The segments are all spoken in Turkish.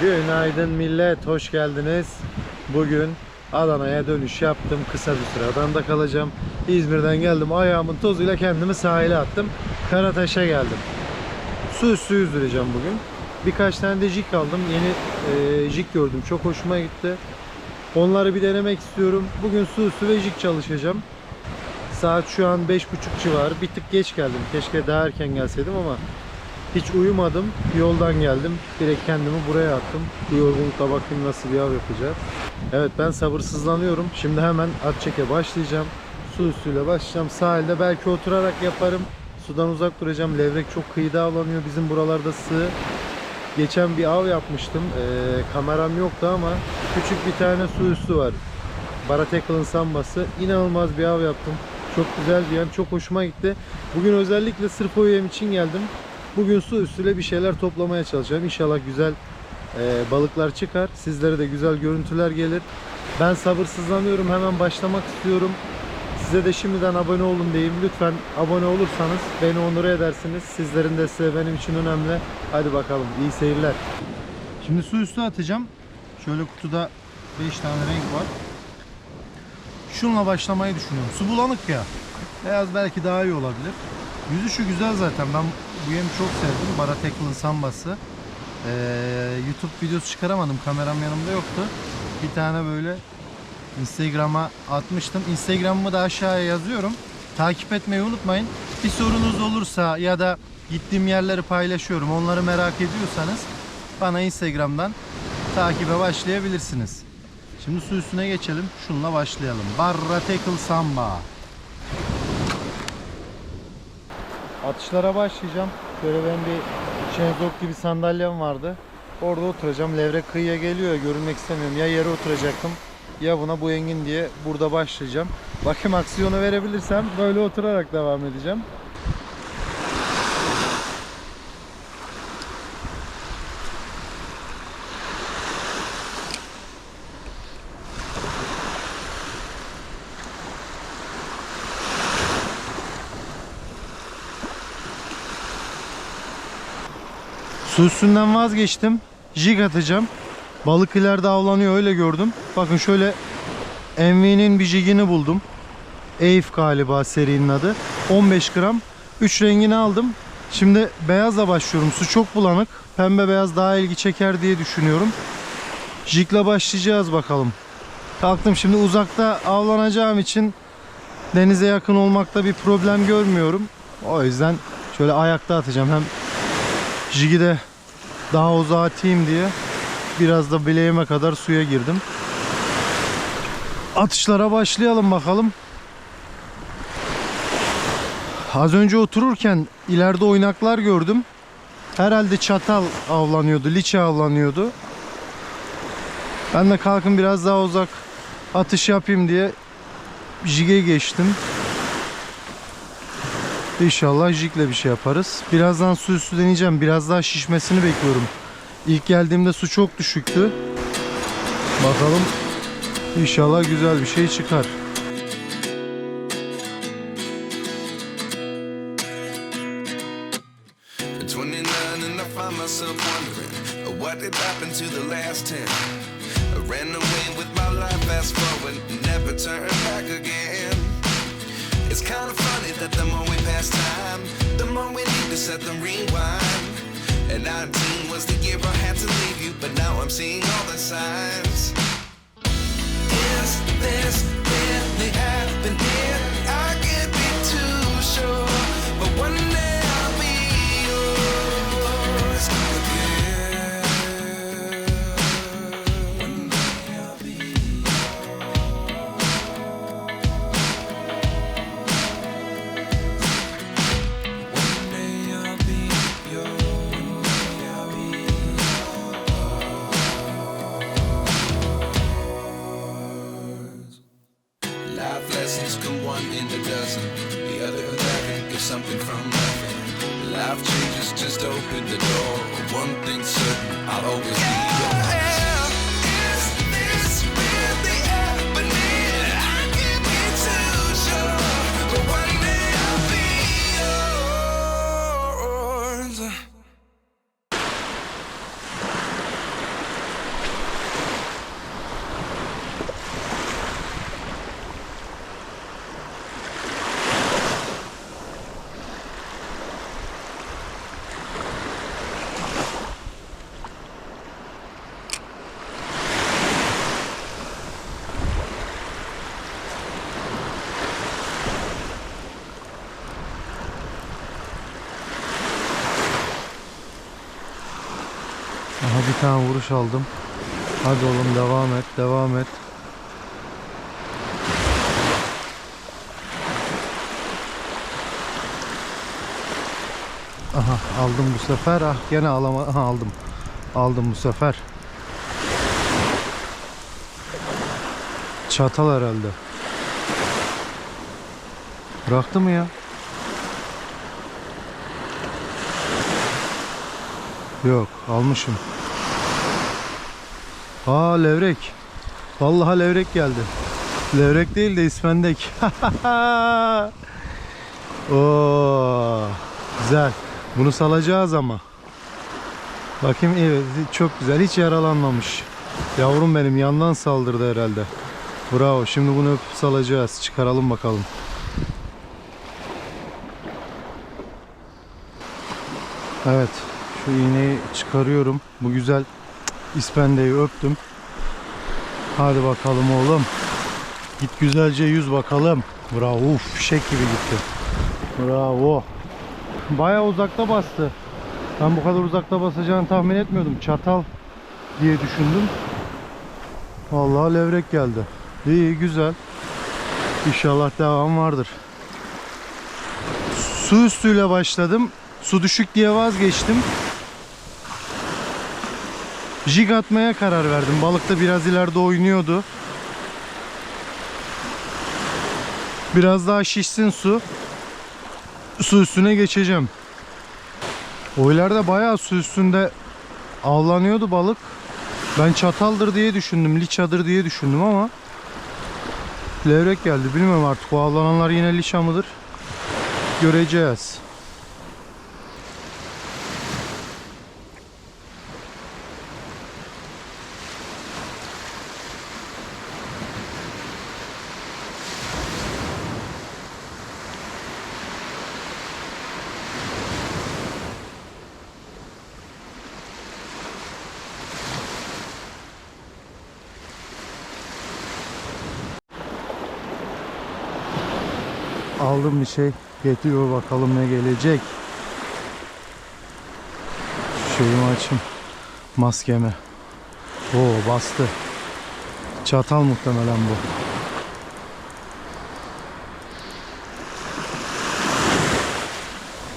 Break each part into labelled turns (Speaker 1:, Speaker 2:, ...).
Speaker 1: Günaydın millet, hoş geldiniz. Bugün Adana'ya dönüş yaptım. Kısa bir süre Adana'da kalacağım. İzmir'den geldim. Ayağımın tozuyla kendimi sahile attım. Karataş'a geldim. Su üstü yüzdüreceğim bugün. Birkaç tane de jig aldım. Yeni e, jig gördüm. Çok hoşuma gitti. Onları bir denemek istiyorum. Bugün su üstü ve jig çalışacağım. Saat şu an 5.30 civarı. Bir tık geç geldim. Keşke daha erken gelseydim ama hiç uyumadım. Yoldan geldim. Direkt kendimi buraya attım. Bu yorgunlukla bakayım nasıl bir av yapacağız. Evet ben sabırsızlanıyorum. Şimdi hemen at çeke başlayacağım. Su üstüyle başlayacağım. Sahilde belki oturarak yaparım. Sudan uzak duracağım. Levrek çok kıyıda avlanıyor. Bizim buralarda sığ. Geçen bir av yapmıştım. Ee, kameram yoktu ama küçük bir tane su üstü var. Baratekıl'ın sambası. İnanılmaz bir av yaptım. Çok güzel bir yan. Çok hoşuma gitti. Bugün özellikle sırf o yem için geldim. Bugün su üstüyle bir şeyler toplamaya çalışacağım. İnşallah güzel e, balıklar çıkar. Sizlere de güzel görüntüler gelir. Ben sabırsızlanıyorum. Hemen başlamak istiyorum. Size de şimdiden abone olun diyeyim. Lütfen abone olursanız beni onur edersiniz. Sizlerin desteği benim için önemli. Hadi bakalım. iyi seyirler. Şimdi su üstü atacağım. Şöyle kutuda 5 tane renk var. Şunla başlamayı düşünüyorum. Su bulanık ya. Beyaz belki daha iyi olabilir. Yüzüşü güzel zaten. Ben bu yemi çok sevdim. Barateklı'nın sambası. Ee, YouTube videosu çıkaramadım. Kameram yanımda yoktu. Bir tane böyle Instagram'a atmıştım. Instagram'ımı da aşağıya yazıyorum. Takip etmeyi unutmayın. Bir sorunuz olursa ya da gittiğim yerleri paylaşıyorum. Onları merak ediyorsanız bana Instagram'dan takibe başlayabilirsiniz. Şimdi su üstüne geçelim. Şunla başlayalım. Barra Tackle Samba. Atışlara başlayacağım. Böyle benim bir şezlong gibi sandalyem vardı. Orada oturacağım. Levrek kıyıya geliyor görünmek istemiyorum. Ya yere oturacaktım ya buna bu engin diye burada başlayacağım. Bakayım aksiyonu verebilirsem böyle oturarak devam edeceğim. Su üstünden vazgeçtim. Jig atacağım. Balık ileride avlanıyor öyle gördüm. Bakın şöyle MV'nin bir jigini buldum. Eif galiba serinin adı. 15 gram. 3 rengini aldım. Şimdi beyazla başlıyorum. Su çok bulanık. Pembe beyaz daha ilgi çeker diye düşünüyorum. Jigle başlayacağız bakalım. Kalktım şimdi uzakta avlanacağım için denize yakın olmakta bir problem görmüyorum. O yüzden şöyle ayakta atacağım. Hem jigi de daha uzağa atayım diye biraz da bileğime kadar suya girdim. Atışlara başlayalım bakalım. Az önce otururken ileride oynaklar gördüm. Herhalde çatal avlanıyordu, liçe avlanıyordu. Ben de kalkın biraz daha uzak atış yapayım diye jige geçtim. İnşallah jigle bir şey yaparız. Birazdan su üstü deneyeceğim. Biraz daha şişmesini bekliyorum. İlk geldiğimde su çok düşüktü. Bakalım. İnşallah güzel bir şey çıkar. Bir tane vuruş aldım. Hadi oğlum devam et, devam et. Aha aldım bu sefer. Ah gene alama Aha, aldım. Aldım bu sefer. Çatal herhalde. Bıraktı mı ya? Yok almışım. Aa levrek. Vallahi levrek geldi. Levrek değil de ispendek. Oo, güzel. Bunu salacağız ama. Bakayım evet çok güzel. Hiç yaralanmamış. Yavrum benim yandan saldırdı herhalde. Bravo. Şimdi bunu öpüp salacağız. Çıkaralım bakalım. Evet. Şu iğneyi çıkarıyorum. Bu güzel ispendeyi öptüm. Hadi bakalım oğlum. Git güzelce yüz bakalım. Bravo. Uf, fişek gibi gitti. Bravo. Bayağı uzakta bastı. Ben bu kadar uzakta basacağını tahmin etmiyordum. Çatal diye düşündüm. Vallahi levrek geldi. İyi güzel. İnşallah devam vardır. Su üstüyle başladım. Su düşük diye vazgeçtim. Jig atmaya karar verdim. Balık da biraz ileride oynuyordu. Biraz daha şişsin su. Su üstüne geçeceğim. O ileride bayağı su üstünde avlanıyordu balık. Ben çataldır diye düşündüm, liçadır diye düşündüm ama levrek geldi. Bilmiyorum artık o avlananlar yine liça mıdır? Göreceğiz. Aldım bir şey. Getiriyor bakalım ne gelecek. Şeyimi açayım. Maskemi. Oo bastı. Çatal muhtemelen bu.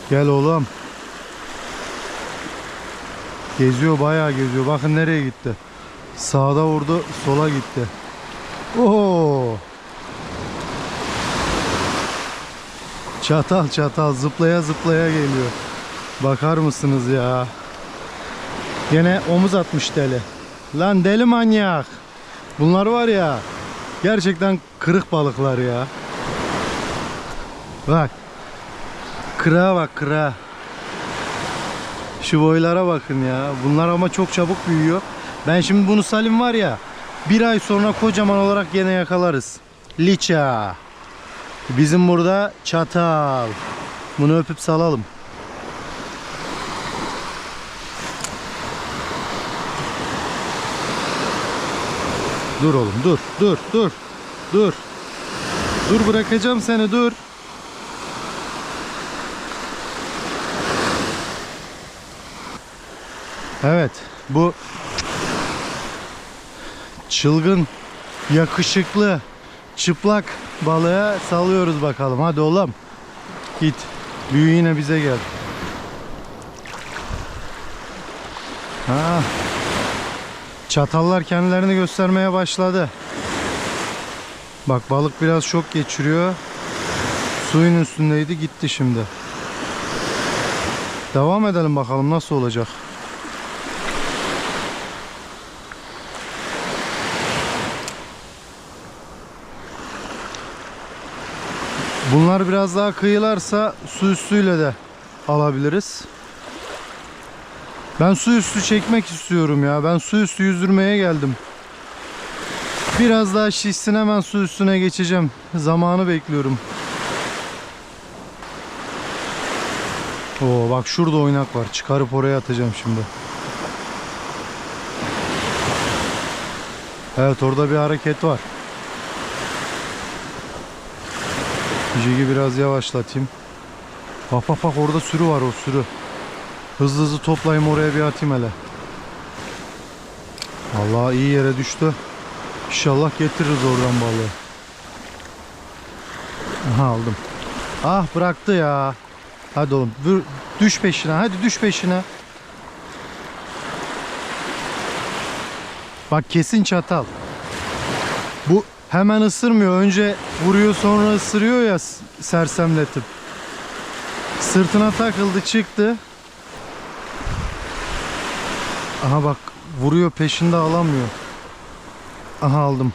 Speaker 1: Gel oğlum. Geziyor bayağı geziyor. Bakın nereye gitti. Sağda vurdu, sola gitti. Oo! Çatal çatal zıplaya zıplaya geliyor. Bakar mısınız ya? Yine omuz atmış deli. Lan deli manyak. Bunlar var ya. Gerçekten kırık balıklar ya. Bak. Kırağa bak kırağa. Şu boylara bakın ya. Bunlar ama çok çabuk büyüyor. Ben şimdi bunu salim var ya. Bir ay sonra kocaman olarak gene yakalarız. Liça. Bizim burada çatal. Bunu öpüp salalım. Dur oğlum dur dur dur dur. Dur bırakacağım seni dur. Evet bu çılgın yakışıklı çıplak balığa salıyoruz bakalım. Hadi oğlum. Git. Büyü yine bize gel. Ha. Çatallar kendilerini göstermeye başladı. Bak balık biraz şok geçiriyor. Suyun üstündeydi gitti şimdi. Devam edelim bakalım nasıl olacak. Bunlar biraz daha kıyılarsa su üstüyle de alabiliriz. Ben su üstü çekmek istiyorum ya. Ben su üstü yüzdürmeye geldim. Biraz daha şişsin hemen su üstüne geçeceğim. Zamanı bekliyorum. Oo bak şurada oynak var. Çıkarıp oraya atacağım şimdi. Evet orada bir hareket var. Jigi biraz yavaşlatayım. Bak bak bak orada sürü var o sürü. Hızlı hızlı toplayayım oraya bir atayım hele. Vallahi iyi yere düştü. İnşallah getiririz oradan balığı. Aha aldım. Ah bıraktı ya. Hadi oğlum vur, düş peşine hadi düş peşine. Bak kesin çatal. Bu hemen ısırmıyor. Önce vuruyor sonra ısırıyor ya sersemletip. Sırtına takıldı çıktı. Aha bak vuruyor peşinde alamıyor. Aha aldım.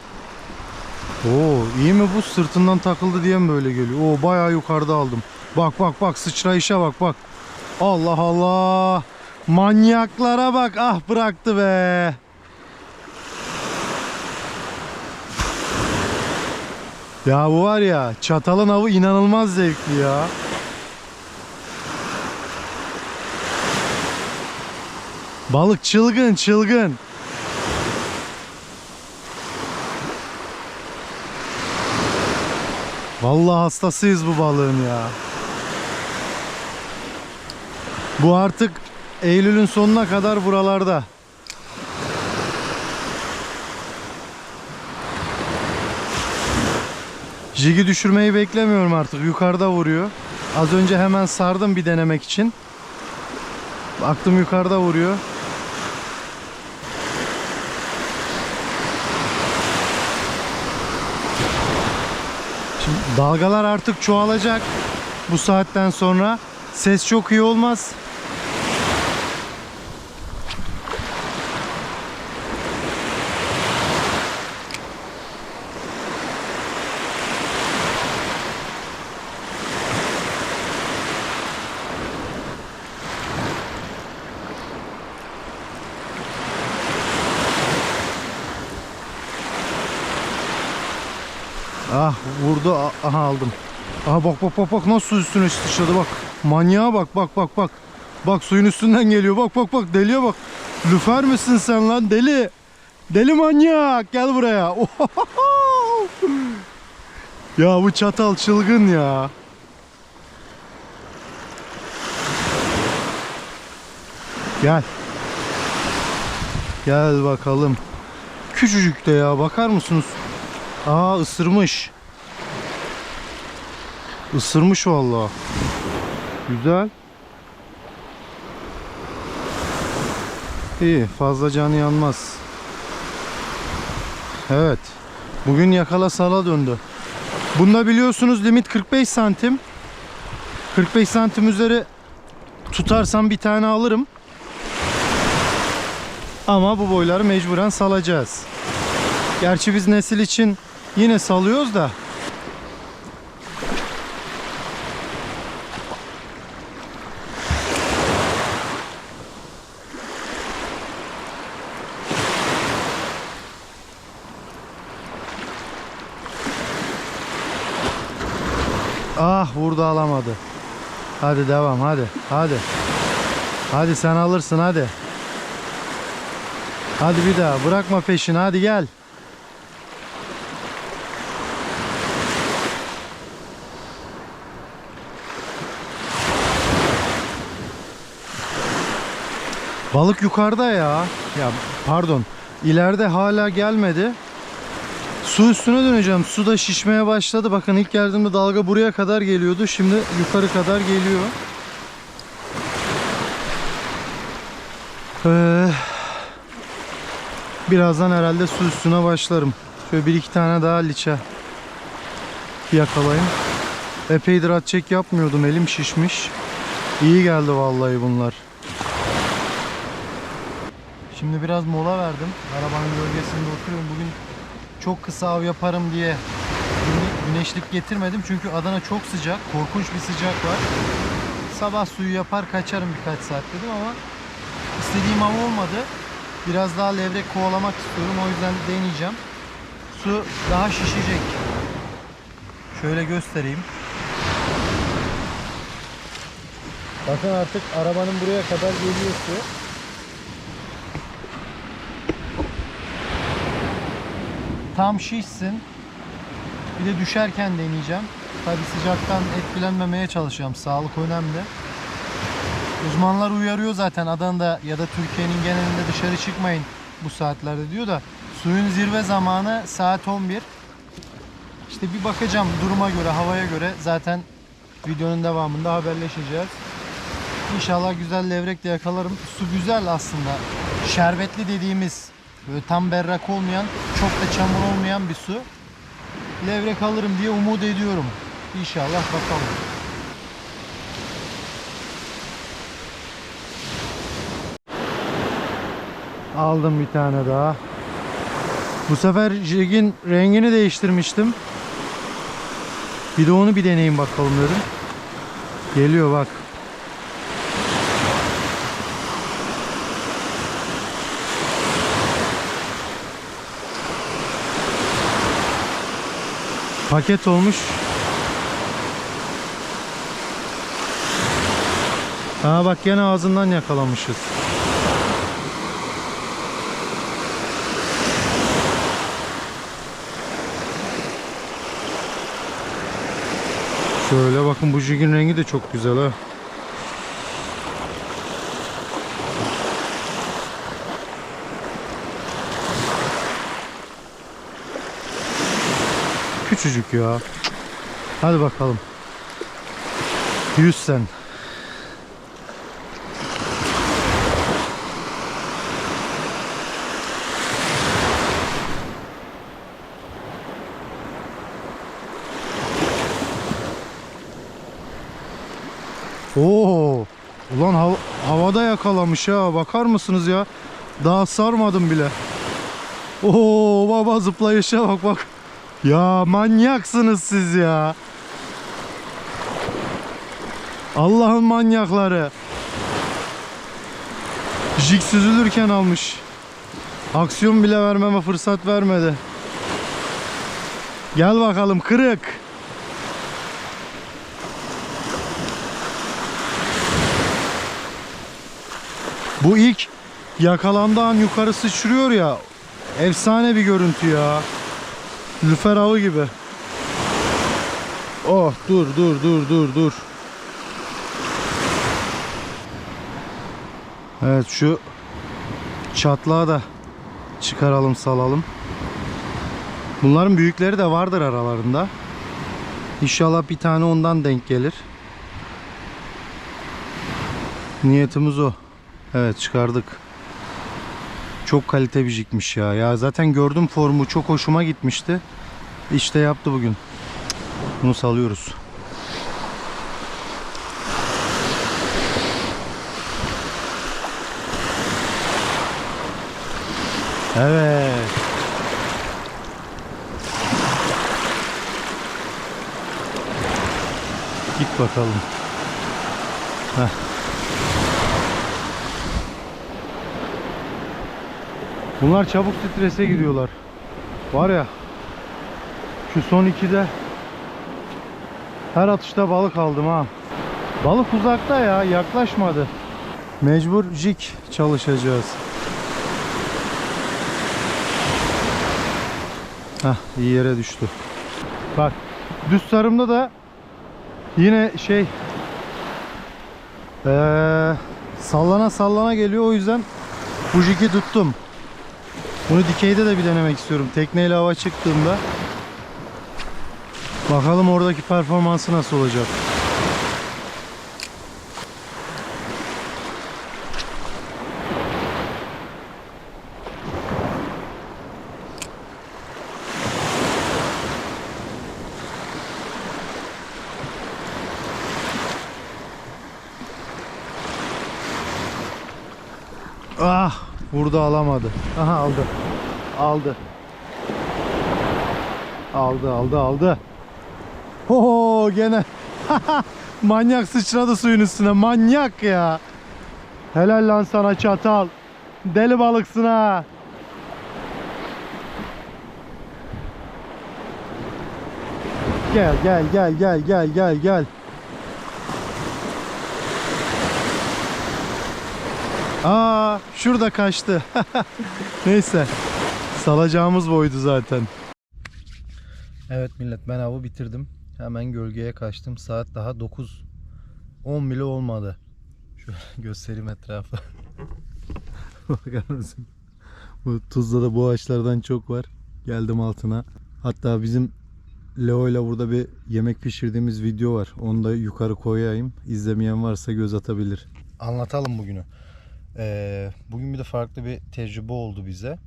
Speaker 1: Oo iyi mi bu sırtından takıldı diye mi böyle geliyor? Oo bayağı yukarıda aldım. Bak bak bak sıçrayışa bak bak. Allah Allah. Manyaklara bak ah bıraktı be. Ya bu var ya çatalın avı inanılmaz zevkli ya. Balık çılgın çılgın. Vallahi hastasıyız bu balığın ya. Bu artık Eylül'ün sonuna kadar buralarda. Jigi düşürmeyi beklemiyorum artık. Yukarıda vuruyor. Az önce hemen sardım bir denemek için. Baktım yukarıda vuruyor. Şimdi dalgalar artık çoğalacak. Bu saatten sonra ses çok iyi olmaz. Ah vurdu aha aldım. Aha bak bak bak bak nasıl üstüne sıçradı bak. Manyağa bak bak bak bak. Bak suyun üstünden geliyor bak bak bak deliye bak. Lüfer misin sen lan deli? Deli manyak gel buraya. ya bu çatal çılgın ya. Gel. Gel bakalım. Küçücük de ya bakar mısınız? Aa ısırmış. Isırmış vallahi. Güzel. İyi fazla canı yanmaz. Evet. Bugün yakala sala döndü. Bunda biliyorsunuz limit 45 santim. 45 santim üzeri tutarsam bir tane alırım. Ama bu boyları mecburen salacağız. Gerçi biz nesil için yine salıyoruz da. Ah vurdu alamadı. Hadi devam hadi hadi. Hadi sen alırsın hadi. Hadi bir daha bırakma peşini hadi gel. Balık yukarıda ya. Ya pardon. İleride hala gelmedi. Su üstüne döneceğim. Su da şişmeye başladı. Bakın ilk geldiğimde dalga buraya kadar geliyordu. Şimdi yukarı kadar geliyor. Ee, birazdan herhalde su üstüne başlarım. Şöyle bir iki tane daha liçe yakalayayım. Epeydir at çek yapmıyordum. Elim şişmiş. İyi geldi vallahi bunlar. Şimdi biraz mola verdim. Arabanın gölgesinde oturuyorum. Bugün çok kısa av yaparım diye güne- güneşlik getirmedim. Çünkü Adana çok sıcak. Korkunç bir sıcak var. Sabah suyu yapar kaçarım birkaç saat dedim ama istediğim av olmadı. Biraz daha levrek kovalamak istiyorum. O yüzden deneyeceğim. Su daha şişecek. Şöyle göstereyim. Bakın artık arabanın buraya kadar geliyor su. Tam şişsin. Bir de düşerken deneyeceğim. Tabi sıcaktan etkilenmemeye çalışacağım. Sağlık önemli. Uzmanlar uyarıyor zaten Adana'da ya da Türkiye'nin genelinde dışarı çıkmayın. bu saatlerde diyor da suyun zirve zamanı saat 11. İşte bir bakacağım duruma göre, havaya göre zaten videonun devamında haberleşeceğiz. İnşallah güzel levrek de yakalarım. Su güzel aslında. Şerbetli dediğimiz böyle tam berrak olmayan, çok da çamur olmayan bir su. Levrek alırım diye umut ediyorum. İnşallah bakalım. Aldım bir tane daha. Bu sefer jigin rengini değiştirmiştim. Bir de onu bir deneyeyim bakalım dedim. Geliyor bak. Paket olmuş. Aa bak gene ağzından yakalamışız. Şöyle bakın bu jigin rengi de çok güzel ha. Küçücük ya. Hadi bakalım. 100 sen. Oo! Ulan hav- havada yakalamış ha. Bakar mısınız ya? Daha sarmadım bile. Oo baba zıplayışa bak bak. Ya manyaksınız siz ya. Allah'ın manyakları. Jig süzülürken almış. Aksiyon bile vermeme fırsat vermedi. Gel bakalım kırık. Bu ilk yakalandığı an yukarı sıçrıyor ya. Efsane bir görüntü ya. Lüfer avı gibi. Oh dur dur dur dur dur. Evet şu çatlağı da çıkaralım salalım. Bunların büyükleri de vardır aralarında. İnşallah bir tane ondan denk gelir. Niyetimiz o. Evet çıkardık. Çok kalite bir jigmiş ya. Ya zaten gördüm formu çok hoşuma gitmişti. İşte yaptı bugün. Bunu salıyoruz. Evet. Git bakalım. Heh. Bunlar çabuk strese giriyorlar. Var ya şu son ikide her atışta balık aldım ha. Balık uzakta ya yaklaşmadı. Mecbur jig çalışacağız. Hah iyi yere düştü. Bak düz sarımda da yine şey ee, sallana sallana geliyor o yüzden bu jigi tuttum. Bunu dikeyde de bir denemek istiyorum. Tekneyle hava çıktığımda. Bakalım oradaki performansı nasıl olacak. Ah, burada alamadı. Aha aldı. Aldı. Aldı, aldı, aldı. Ho gene. Manyak sıçradı suyun üstüne. Manyak ya. Helal lan sana çatal. Deli balıksın ha. Gel gel gel gel gel gel gel. Aa şurada kaçtı. Neyse. Salacağımız boydu zaten. Evet millet ben avı bitirdim. Hemen gölgeye kaçtım. Saat daha 9. 10 bile olmadı. Şöyle göstereyim etrafı. Bakar mısın? Bu Tuzla'da bu ağaçlardan çok var. Geldim altına. Hatta bizim Leo ile burada bir yemek pişirdiğimiz video var. Onu da yukarı koyayım. İzlemeyen varsa göz atabilir. Anlatalım bugünü. Ee, bugün bir de farklı bir tecrübe oldu bize.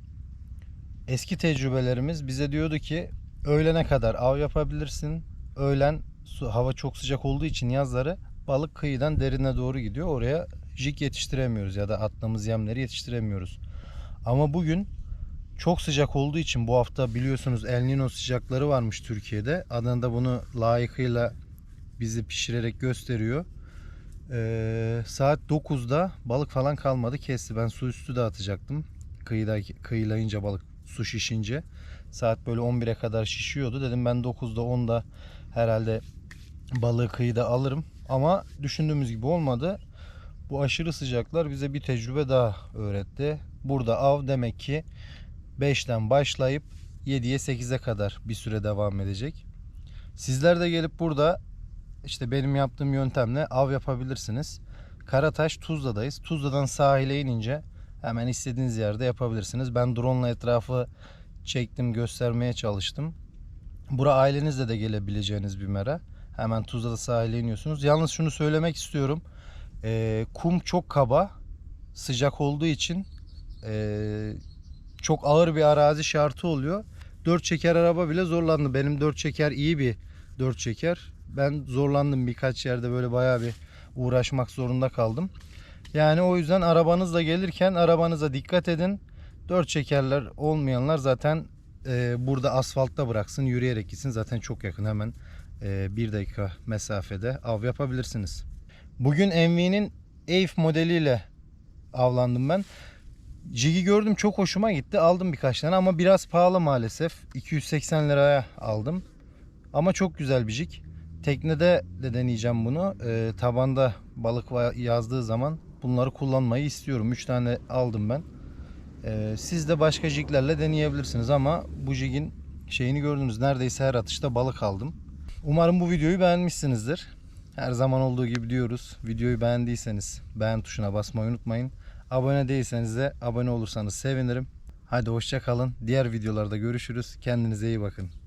Speaker 1: Eski tecrübelerimiz bize diyordu ki öğlene kadar av yapabilirsin. Öğlen su, hava çok sıcak olduğu için yazları balık kıyıdan derine doğru gidiyor. Oraya jig yetiştiremiyoruz ya da attığımız yemleri yetiştiremiyoruz. Ama bugün çok sıcak olduğu için bu hafta biliyorsunuz El Nino sıcakları varmış Türkiye'de. Adana'da bunu layıkıyla bizi pişirerek gösteriyor. Ee, saat 9'da balık falan kalmadı kesti. Ben su üstü de atacaktım. Kıyıda, kıyılayınca balık su şişince. Saat böyle 11'e kadar şişiyordu. Dedim ben 9'da 10'da herhalde balığı kıyıda alırım. Ama düşündüğümüz gibi olmadı. Bu aşırı sıcaklar bize bir tecrübe daha öğretti. Burada av demek ki 5'ten başlayıp 7'ye 8'e kadar bir süre devam edecek. Sizler de gelip burada işte benim yaptığım yöntemle av yapabilirsiniz. Karataş Tuzla'dayız. Tuzla'dan sahile inince hemen istediğiniz yerde yapabilirsiniz. Ben drone ile etrafı çektim, göstermeye çalıştım. Bura ailenizle de gelebileceğiniz bir mera. Hemen Tuzla'da sahile iniyorsunuz. Yalnız şunu söylemek istiyorum. Ee, kum çok kaba, sıcak olduğu için ee, çok ağır bir arazi şartı oluyor. Dört çeker araba bile zorlandı. Benim dört çeker iyi bir dört çeker. Ben zorlandım birkaç yerde böyle bayağı bir uğraşmak zorunda kaldım. Yani o yüzden arabanızla gelirken arabanıza dikkat edin. Dört çekerler olmayanlar zaten e, burada asfaltta bıraksın yürüyerek gitsin. Zaten çok yakın hemen e, bir dakika mesafede av yapabilirsiniz. Bugün MV'nin EIF modeliyle avlandım ben. Jig'i gördüm çok hoşuma gitti. Aldım birkaç tane ama biraz pahalı maalesef. 280 liraya aldım. Ama çok güzel bir jig. Teknede de deneyeceğim bunu. Ee, tabanda balık yazdığı zaman bunları kullanmayı istiyorum. 3 tane aldım ben. Ee, siz de başka jiglerle deneyebilirsiniz ama bu jigin şeyini gördünüz. Neredeyse her atışta balık aldım. Umarım bu videoyu beğenmişsinizdir. Her zaman olduğu gibi diyoruz. Videoyu beğendiyseniz beğen tuşuna basmayı unutmayın. Abone değilseniz de abone olursanız sevinirim. Hadi hoşça kalın. Diğer videolarda görüşürüz. Kendinize iyi bakın.